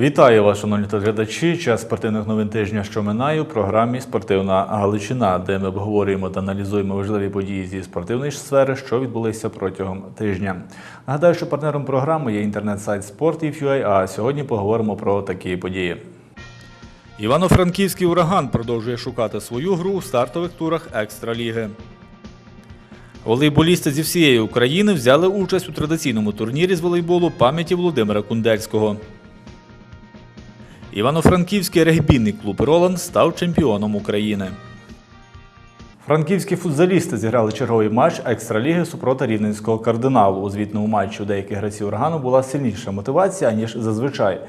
Вітаю вас, шановні глядачі. Час спортивних новин тижня, що минає у програмі Спортивна Галичина, де ми обговорюємо та аналізуємо важливі події зі спортивної сфери, що відбулися протягом тижня. Нагадаю, що партнером програми є інтернет-сайт Sportiv.ua, а сьогодні поговоримо про такі події. Івано-Франківський ураган продовжує шукати свою гру у стартових турах екстраліги. Волейболісти зі всієї України взяли участь у традиційному турнірі з волейболу пам'яті Володимира Кундельського. Івано-Франківський регбійний клуб Роланд став чемпіоном України. Франківські футзалісти зіграли черговий матч екстраліги супроти рівненського кардиналу. У звітному матчі у деяких гравців органу була сильніша мотивація, ніж зазвичай.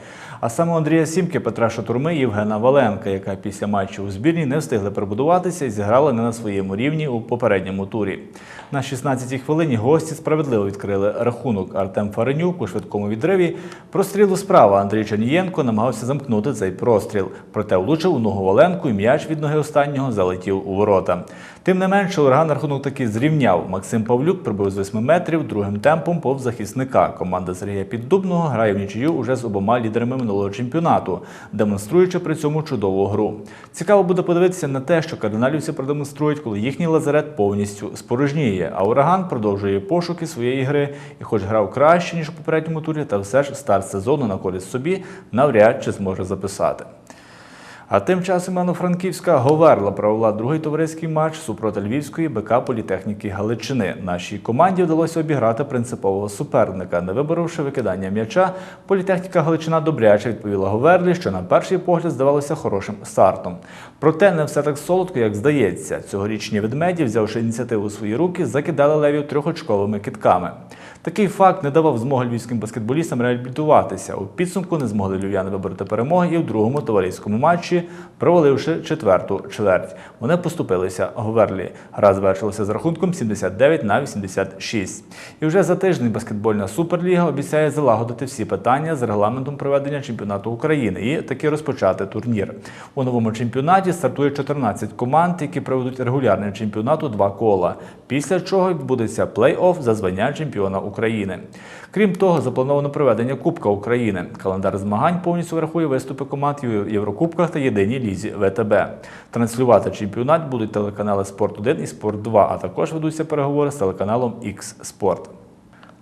А саме Андрія Сімки, Петра Шатурми і Євгена Валенка, яка після матчу у збірні не встигли прибудуватися і зіграли не на своєму рівні у попередньому турі. На 16-й хвилині гості справедливо відкрили рахунок. Артем Фаренюк у швидкому відриві прострілу справа. Андрій Чернієнко намагався замкнути цей простріл. Проте влучив у ногу Валенку і м'яч від ноги останнього залетів у ворота. Тим не менше, ураган рахунок таки зрівняв. Максим Павлюк прибив з 8 метрів другим темпом повз захисника. Команда Сергія Піддубного грає в нічию уже з обома лідерами минулого чемпіонату, демонструючи при цьому чудову гру. Цікаво буде подивитися на те, що кардиналівці продемонструють, коли їхній лазарет повністю спорожніє. А ураган продовжує пошуки своєї гри і, хоч грав краще ніж у попередньому турі, та все ж старт сезону на користь собі навряд чи зможе записати. А тим часом Івано-Франківська Говерла провела другий товариський матч супроти Львівської БК політехніки Галичини. Нашій команді вдалося обіграти принципового суперника. Не виборовши викидання м'яча, політехніка Галичина добряче відповіла Говерлі, що на перший погляд здавалося хорошим стартом. Проте не все так солодко, як здається. Цьогорічні ведмеді, взявши ініціативу у свої руки, закидали левів трьохочковими китками. Такий факт не давав змоги львівським баскетболістам реабілітуватися. У підсумку не змогли львів'яни вибороти перемоги і в другому товариському матчі, проваливши четверту чверть. Вони поступилися Говерлі. Гра завершилася з рахунком 79 на 86. І вже за тиждень баскетбольна суперліга обіцяє залагодити всі питання з регламентом проведення чемпіонату України і таки розпочати турнір. У новому чемпіонаті стартує 14 команд, які проведуть регулярний чемпіонат у два кола. Після чого відбудеться плей-офф за звання чемпіона України. Крім того, заплановано проведення Кубка України. Календар змагань повністю врахує виступи команд у Єврокубках та єдиній лізі ВТБ. Транслювати чемпіонат будуть телеканали Спорт 1 і Спорт 2, а також ведуться переговори з телеканалом X Спорт.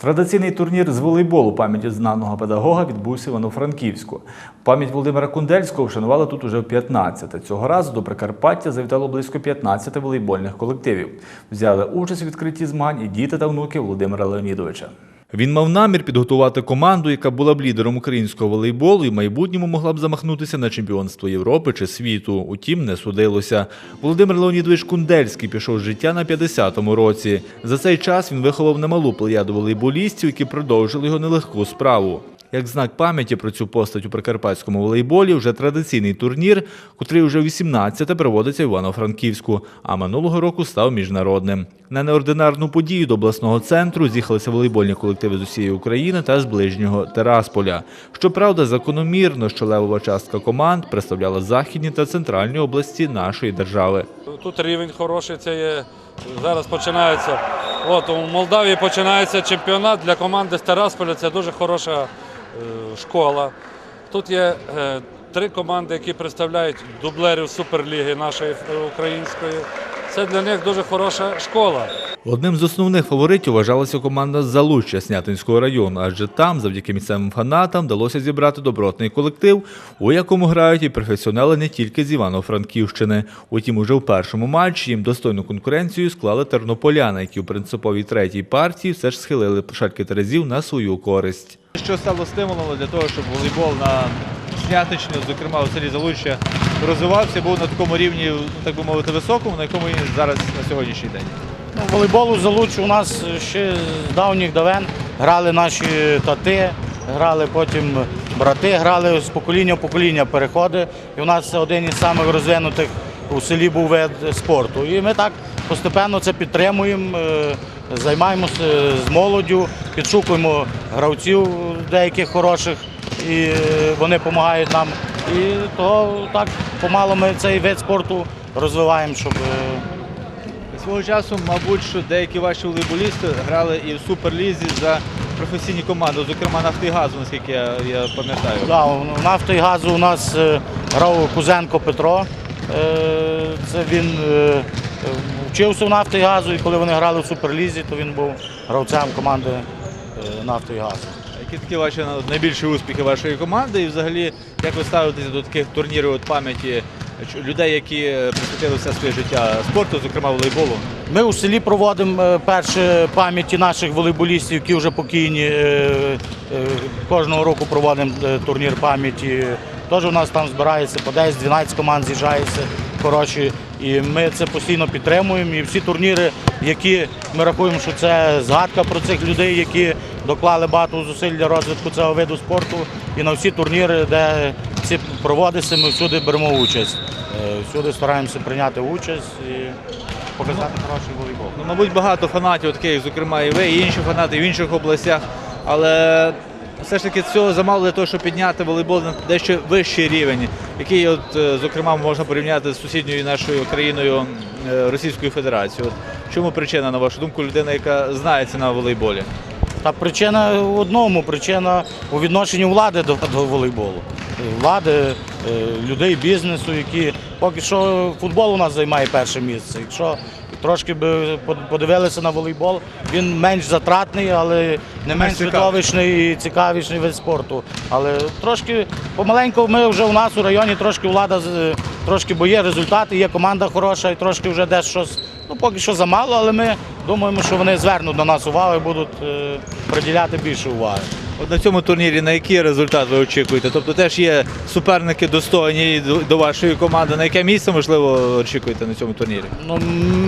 Традиційний турнір з волейболу пам'яті знаного педагога відбувся в Івано-Франківську. Пам'ять Володимира Кундельського вшанували тут уже в 15. Цього разу до Прикарпаття завітало близько 15 волейбольних колективів. Взяли участь у відкритті змагань і діти та внуки Володимира Леонідовича. Він мав намір підготувати команду, яка була б лідером українського волейболу і в майбутньому могла б замахнутися на чемпіонство Європи чи світу. Утім, не судилося. Володимир Леонідович Кундельський пішов з життя на 50-му році. За цей час він виховав немалу плеяду волейболістів, які продовжили його нелегку справу. Як знак пам'яті про цю постать у прикарпатському волейболі, вже традиційний турнір, котрий вже 18-те проводиться в Івано-Франківську, а минулого року став міжнародним. На неординарну подію до обласного центру з'їхалися волейбольні колективи з усієї України та з ближнього Терасполя. Щоправда, закономірно, що левова частка команд представляла західні та центральні області нашої держави. Тут рівень хороший, це є. Зараз починається. От у Молдавії починається чемпіонат для команди з Терасполя. Це дуже хороша школа. Тут є е, три команди, які представляють дублерів Суперліги нашої е, української. Це для них дуже хороша школа. Одним з основних фаворитів вважалася команда з Залуччя Снятинського району, адже там, завдяки місцевим фанатам, вдалося зібрати добротний колектив, у якому грають і професіонали не тільки з Івано-Франківщини. Утім, уже в першому матчі їм достойну конкуренцію склали тернополяни, які у принциповій третій партії все ж схилили шальки терезів на свою користь. Що стало стимулом для того, щоб волейбол на Снятичні, зокрема у селі Залуччя, розвивався, був на такому рівні, так би мовити, високому, на якому він зараз на сьогоднішній день. Ну, волейболу залуч у нас ще з давніх давен грали наші тати, грали потім брати, грали з покоління в покоління переходи. І у нас це один із самих розвинутих у селі був вид спорту. І ми так постепенно це підтримуємо, е, займаємося з молоддю, підшукуємо гравців деяких хороших, і е, вони допомагають нам. І того так помало ми цей вид спорту розвиваємо, щоб. е, свого часу, мабуть, що деякі ваші волейболісти грали і в суперлізі за професійні команди, зокрема Нафтигазу, наскільки я, я пам'ятаю. Да, у нафти і газу у нас е, грав Кузенко Петро. Це він вчився в нафти і газу, і коли вони грали в Суперлізі, то він був гравцем команди е, нафти і газу. Які такі ваші ну, найбільші успіхи вашої команди? І взагалі, як ви ставитеся до таких турнірів от пам'яті людей, які е, присвятили все своє життя спорту, зокрема волейболу? Ми у селі проводимо е, перші пам'яті наших волейболістів, які вже покійні. Кожного року проводимо турнір пам'яті. Теж у нас там збирається по 10-12 команд з'їжджається. Коротше, і ми це постійно підтримуємо. І всі турніри, які ми рахуємо, що це згадка про цих людей, які доклали багато зусиль для розвитку цього виду спорту. І на всі турніри, де ці проводяться, ми всюди беремо участь. Е, Всюди стараємося прийняти участь і показати хороший волейбол. Ну, мабуть, багато фанатів, таких, зокрема, і ви, і інші фанати в інших областях. Але все ж таки цього замало для того, щоб підняти волейбол на дещо вищий рівень, який, от, е, зокрема, можна порівняти з сусідньою нашою країною е, Російською Федерацією. Чому причина, на вашу думку, людина, яка знається на волейболі? Та причина в одному, причина у відношенні влади до, до волейболу. Влади, е, людей бізнесу, які поки що футбол у нас займає перше місце. Якщо трошки би подивилися на волейбол, він менш затратний, але не менш видовищний і цікавіший вид спорту. Але трошки помаленьку ми вже у нас у районі трошки влада трошки бо є результати, є команда хороша і трошки вже десь щось. Ну поки що замало, але ми думаємо, що вони звернуть на нас увагу і будуть е, приділяти більше уваги. На цьому турнірі на який результат ви очікуєте? Тобто теж є суперники достойні до, вашої команди. На яке місце, можливо, очікуєте на цьому турнірі? Ну,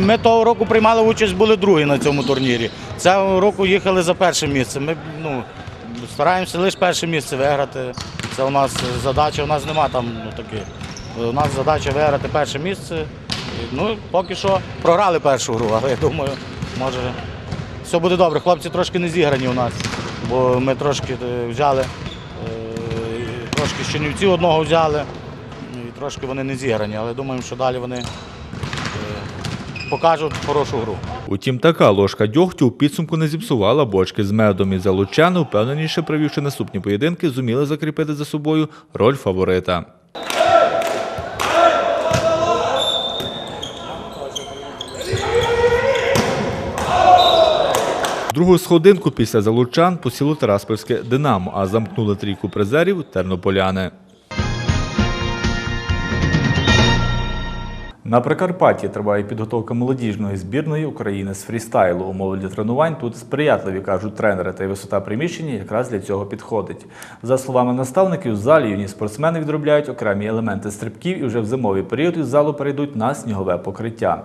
ми того року приймали участь, були другі на цьому турнірі. Цього року їхали за перше місце. Ми ну, стараємося лише перше місце виграти. Це у нас задача, у нас нема там ну, таких. У нас задача виграти перше місце. Ну, поки що програли першу гру, але я думаю, може все буде добре. Хлопці трошки не зіграні у нас, бо ми трошки е, взяли, е, трошки з Чернівців одного взяли, і трошки вони не зіграні, але думаємо, що далі вони покажуть хорошу гру. Утім, така ложка дьогтю у підсумку не зіпсувала бочки з медом і залучани, впевненіше провівши наступні поєдинки, зуміли закріпити за собою роль фаворита. Другу сходинку після залучан посіло Тараспольське Динамо, а замкнули трійку призерів тернополяни. На Прикарпатті триває підготовка молодіжної збірної України з фрістайлу. Умови для тренувань тут сприятливі, кажуть тренери, та й висота приміщення якраз для цього підходить. За словами наставників, в залі юні спортсмени відробляють окремі елементи стрибків і вже в зимовий період із залу перейдуть на снігове покриття.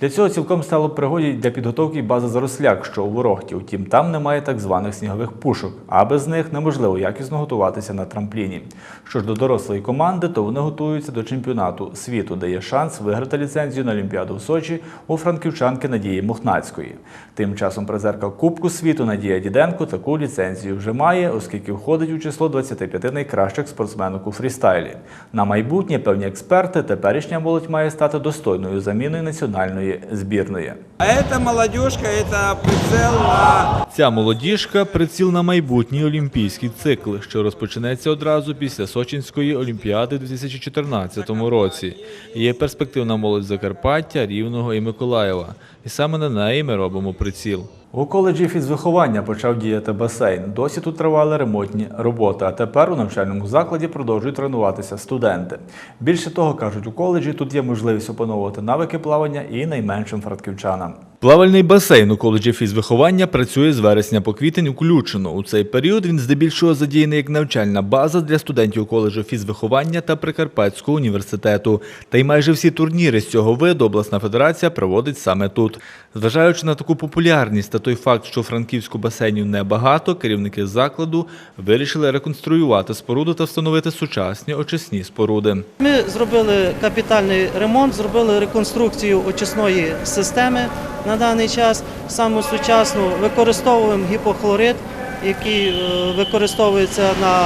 Для цього цілком стало пригоді для підготовки база Заросляк, що у Ворохті. Втім, там немає так званих снігових пушок, а без них неможливо якісно готуватися на трампліні. Що ж до дорослої команди, то вони готуються до чемпіонату світу, де є шанс виграти ліцензію на Олімпіаду в Сочі у франківчанки Надії Мухнацької. Тим часом призерка Кубку світу Надія Діденко таку ліцензію вже має, оскільки входить у число 25 найкращих спортсменок у фрістайлі. На майбутнє певні експерти, теперішня молодь має стати достойною заміною національної збірної. А эта молодежка, это прицел на Ця молодіжка приціл на майбутній олімпійський цикл, що розпочнеться одразу після Сочинської олімпіади у 2014 році. Є перспективна молодь Закарпаття, Рівного і Миколаєва. І саме на неї ми робимо приціл. У коледжі фізвиховання почав діяти басейн. Досі тут тривали ремонтні роботи, а тепер у навчальному закладі продовжують тренуватися студенти. Більше того, кажуть, у коледжі тут є можливість опановувати навики плавання і найменшим франківчанам. Плавальний басейн у коледжі фізвиховання працює з вересня по квітень включено. У цей період він здебільшого задіяний як навчальна база для студентів коледжу фізвиховання та Прикарпатського університету. Та й майже всі турніри з цього виду обласна федерація проводить саме тут. Зважаючи на таку популярність та той факт, що Франківську басейнів небагато, керівники закладу вирішили реконструювати споруду та встановити сучасні очисні споруди. Ми зробили капітальний ремонт, зробили реконструкцію очисної системи на даний час. Саме сучасну використовуємо гіпохлорид, який е, використовується на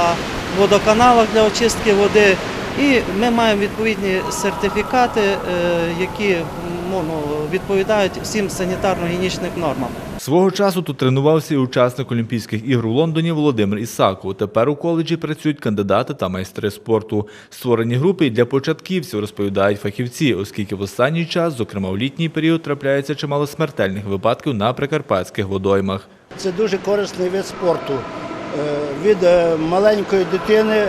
водоканалах для очистки води. І ми маємо відповідні сертифікати, е, які ну, відповідають всім санітарно-гінічним нормам. Свого часу тут тренувався і учасник Олімпійських ігор у Лондоні Володимир Ісаку. Тепер у коледжі працюють кандидати та майстри спорту. Створені групи і для початківців, розповідають фахівці, оскільки в останній час, зокрема в літній період, трапляється чимало смертельних випадків на прикарпатських водоймах. Це дуже корисний вид спорту. Е, Від е, маленької дитини,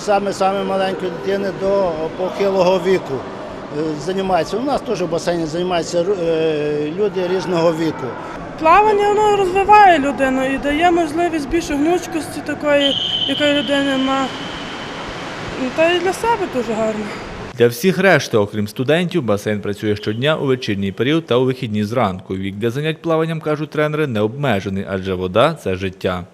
саме саме маленької дитини до похилого віку. Займаються. У нас теж в басейні займаються е, люди різного віку. Плавання воно розвиває людину і дає можливість більше гнучкості такої, якої людина має. Ну, Та і для себе дуже гарно. Для всіх решти, окрім студентів, басейн працює щодня у вечірній період та у вихідні зранку. Вік для занять плаванням, кажуть тренери, не обмежений, адже вода це життя.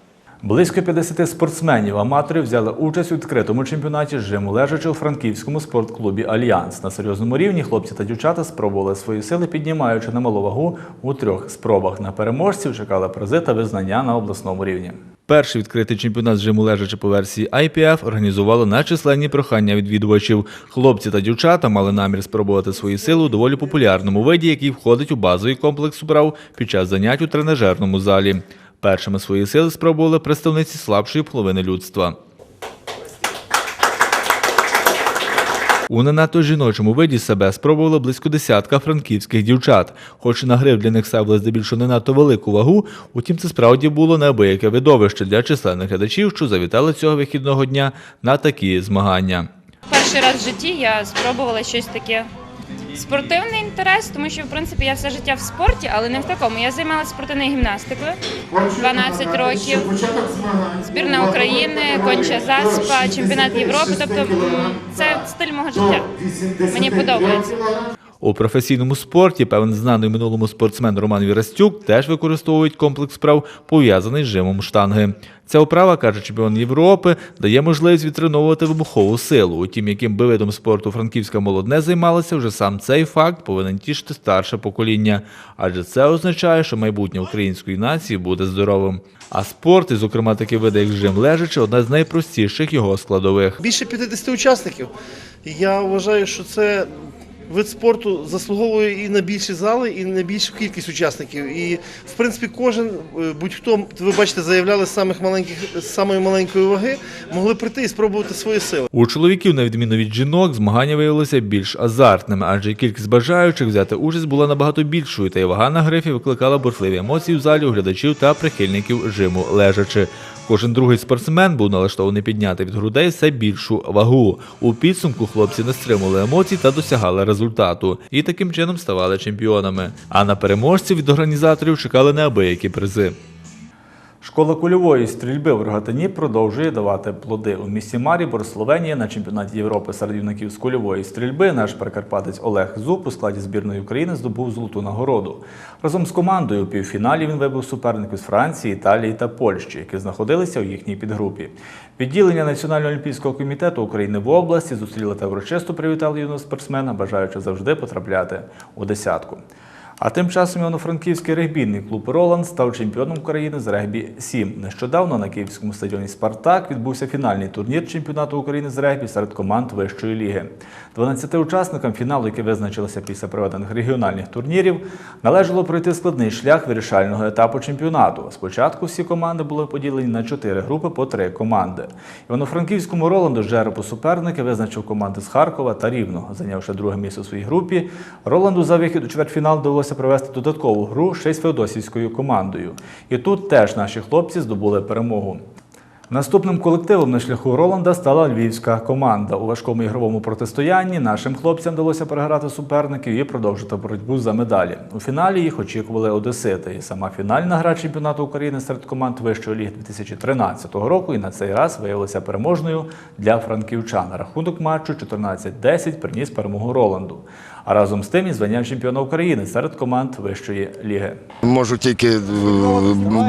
Близько 50 спортсменів-аматорів взяли участь у відкритому чемпіонаті жиму лежачи у франківському спортклубі Альянс. На серйозному рівні хлопці та дівчата спробували свої сили, піднімаючи на малу вагу у трьох спробах. На переможців чекали призи та визнання на обласному рівні. Перший відкритий чемпіонат з жиму лежачи по версії IPF організували на численні прохання відвідувачів. Хлопці та дівчата мали намір спробувати свої сили у доволі популярному виді, який входить у базовий комплекс вправ під час занять у тренажерному залі. Першими свої сили спробували представниці слабшої половини людства. У не надто жіночому виді себе спробували близько десятка франківських дівчат. Хоч і нагрив для них ставили здебільшого не надто велику вагу, утім це справді було неабияке видовище для численних глядачів, що завітали цього вихідного дня на такі змагання. Перший раз в житті я спробувала щось таке. Спортивний інтерес, тому що в принципі я все життя в спорті, але не в такому. Я займалася спортивною гімнастикою 12 років. Збірна України, конча заспа, чемпіонат Європи. Тобто це стиль мого життя. Мені подобається. У професійному спорті певен знаний у минулому спортсмен Роман Вірастюк теж використовують комплекс вправ, пов'язаний з жимом штанги. Ця вправа, каже чемпіон Європи, дає можливість відтреновувати вибухову силу. Утім, яким би видом спорту франківська молодь не займалася, вже сам цей факт повинен тішити старше покоління, адже це означає, що майбутнє української нації буде здоровим. А спорт, і зокрема такі види, як жим лежачи, одна з найпростіших його складових. Більше 50 учасників. Я вважаю, що це вид спорту заслуговує і на більші зали, і на більшу кількість учасників. І в принципі, кожен, е, будь-хто, ви бачите, заявляли з самих маленьких з самої маленької ваги, могли прийти і спробувати свої сили. У чоловіків, на відміну від жінок, змагання виявилися більш азартними, адже кількість бажаючих взяти участь була набагато більшою, та й вага на грифі викликала бурхливі емоції в залі у глядачів та прихильників жиму лежачи. Кожен другий спортсмен був налаштований підняти від грудей все більшу вагу. У підсумку хлопці не стримували емоцій та досягали результату, і таким чином ставали чемпіонами. А на переможців від організаторів чекали неабиякі призи. Школа кульової стрільби в Рогатині продовжує давати плоди. У місті Марібор, Словенія, на чемпіонаті Європи серед юнаків з кульової стрільби наш прикарпатець Олег Зуб у складі збірної України здобув золоту нагороду. Разом з командою у півфіналі він вибив суперників з Франції, Італії та Польщі, які знаходилися у їхній підгрупі. Відділення Національного олімпійського комітету України в області зустріли та урочисто привітали юного спортсмена, бажаючи завжди потрапляти у десятку. А тим часом Івано-Франківський регбійний клуб Роланд став чемпіоном України з регбі 7. Нещодавно на київському стадіоні Спартак відбувся фінальний турнір чемпіонату України з регбі серед команд вищої ліги. 12 учасникам фіналу, які визначилися після проведених регіональних турнірів, належало пройти складний шлях вирішального етапу чемпіонату. Спочатку всі команди були поділені на чотири групи по три команди. Івано-Франківському Роланду жеребу суперники визначив команди з Харкова та Рівного. Зайнявши друге місце у своїй групі, Роланду за вихід у чвертьфінал довелося провести додаткову гру ще й з Феодосівською командою. І тут теж наші хлопці здобули перемогу. Наступним колективом на шляху Роланда стала львівська команда. У важкому ігровому протистоянні нашим хлопцям вдалося переграти суперників і продовжити боротьбу за медалі. У фіналі їх очікували одесити. І сама фінальна гра чемпіонату України серед команд вищої ліги 2013 року і на цей раз виявилася переможною для франківчан. Рахунок матчу 14-10 приніс перемогу Роланду. А разом з тим і звання чемпіона України серед команд вищої ліги. Можу тільки е,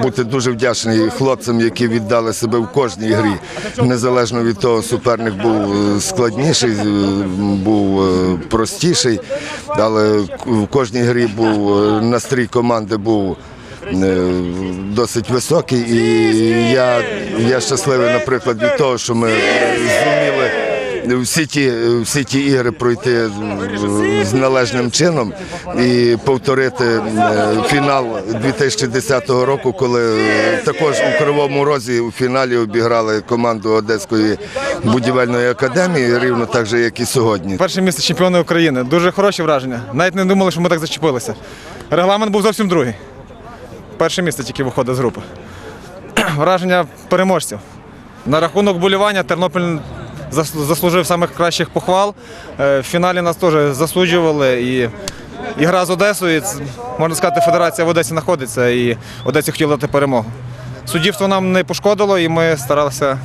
бути дуже вдячний хлопцям, які віддали себе в кожній грі. Незалежно від того, суперник був е, складніший, е, був простіший, але в кожній грі був настрій команди був. Досить високий, і я, я щасливий, наприклад, від того, що ми зуміли всі ті, всі ті ігри пройти е, з належним чином і повторити е, фінал 2010 року, коли е, також у Кривому Розі у фіналі обіграли команду Одеської будівельної академії, рівно так же, як і сьогодні. Перше місце чемпіони України. Дуже хороші враження. Навіть не думали, що ми так зачепилися. Регламент був зовсім другий. Перше місце тільки виходить з групи. Враження переможців. На рахунок болівання Тернопіль заслужив самих кращих похвал. Е, В фіналі нас теж засуджували. І ігра з Одесою, можна сказати, федерація в Одесі знаходиться і Одесі хотіла дати перемогу. Суддівство нам не пошкодило, і ми старалися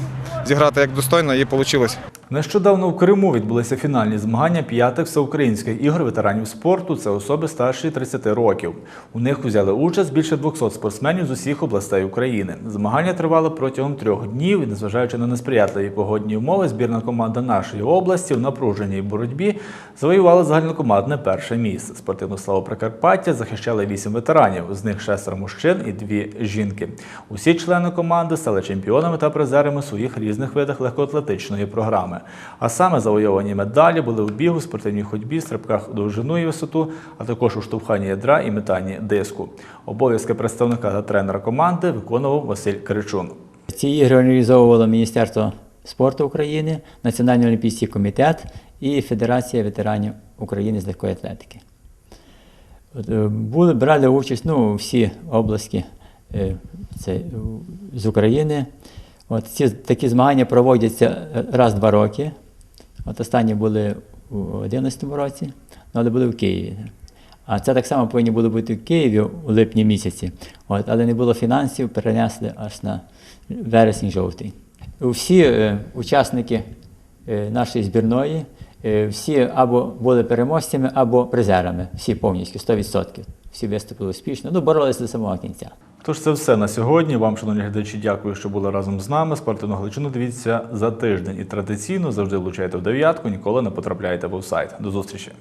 зіграти як достойно, і вийшло. Нещодавно в Криму відбулися фінальні змагання п'ятих всеукраїнських ігор ветеранів спорту. Це особи старші 30 років. У них взяли участь більше 200 спортсменів з усіх областей України. Змагання тривали протягом трьох днів. І, незважаючи на несприятливі погодні умови, збірна команда нашої області в напруженій боротьбі завоювала загальнокомандне перше місце. Спортивну славу Прикарпаття захищали вісім ветеранів, з них шестеро мужчин і дві жінки. Усі члени команди стали чемпіонами та призерами своїх різних видах легкоатлетичної програми. А саме завойовані медалі були у бігу, спортивній ходьбі, стрибках довжину і висоту, а також у штовханні ядра і метанні диску. Обов'язки представника та тренера команди виконував Василь Кричун. Ці ігри організовувало Міністерство спорту України, Національний олімпійський комітет і Федерація ветеранів України з легкої атлетики. Е, Були, брали участь ну, всі області е, це, з України. От, ці такі змагання проводяться е, раз в два роки. От останні були у 2011 році, ну, але були в Києві. А це так само повинні були бути в Києві у липні місяці, от, але не було фінансів, перенесли аж на вересень-жовтий. Всі е, учасники е, нашої збірної, е, всі або були переможцями, або призерами, всі повністю, 100%. Всі виступили успішно, ну, боролися до самого кінця. Тож це все на сьогодні. Вам, шановні глядачі, дякую, що були разом з нами. Спортивну Галичину дивіться за тиждень і традиційно завжди влучайте в дев'ятку, ніколи не потрапляйте в офсайт. До зустрічі.